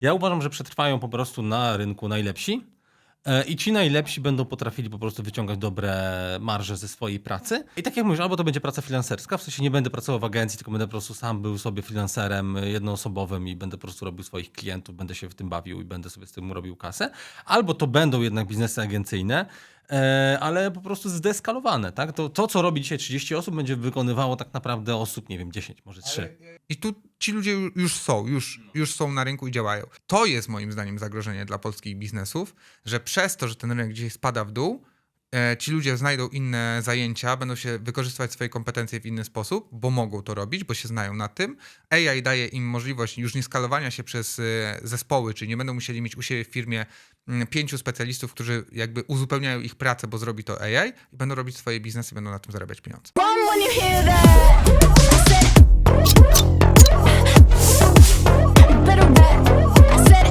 Ja uważam, że przetrwają po prostu na rynku najlepsi. e, I ci najlepsi będą potrafili po prostu wyciągać dobre marże ze swojej pracy. I tak jak mówisz, albo to będzie praca freelancerska, w sensie nie będę pracował w agencji, tylko będę po prostu sam był sobie freelancerem e, jednoosobowym i będę po prostu robił swoich klientów, będę się w tym bawił i będę sobie z tym robił kasę. Albo to będą jednak biznesy agencyjne, ale po prostu zdeskalowane. Tak? To, to, co robi dzisiaj 30 osób, będzie wykonywało tak naprawdę osób, nie wiem, 10, może 3. I tu ci ludzie ju- już są, już, już są na rynku i działają. To jest moim zdaniem zagrożenie dla polskich biznesów, że przez to, że ten rynek dzisiaj spada w dół, e, ci ludzie znajdą inne zajęcia, będą się wykorzystywać swoje kompetencje w inny sposób, bo mogą to robić, bo się znają na tym. AI daje im możliwość już nie skalowania się przez e, zespoły, czyli nie będą musieli mieć u siebie w firmie mm, pięciu specjalistów, którzy jakby uzupełniają ich pracę, bo zrobi to AI i będą robić swoje biznesy, będą na tym zarabiać pieniądze.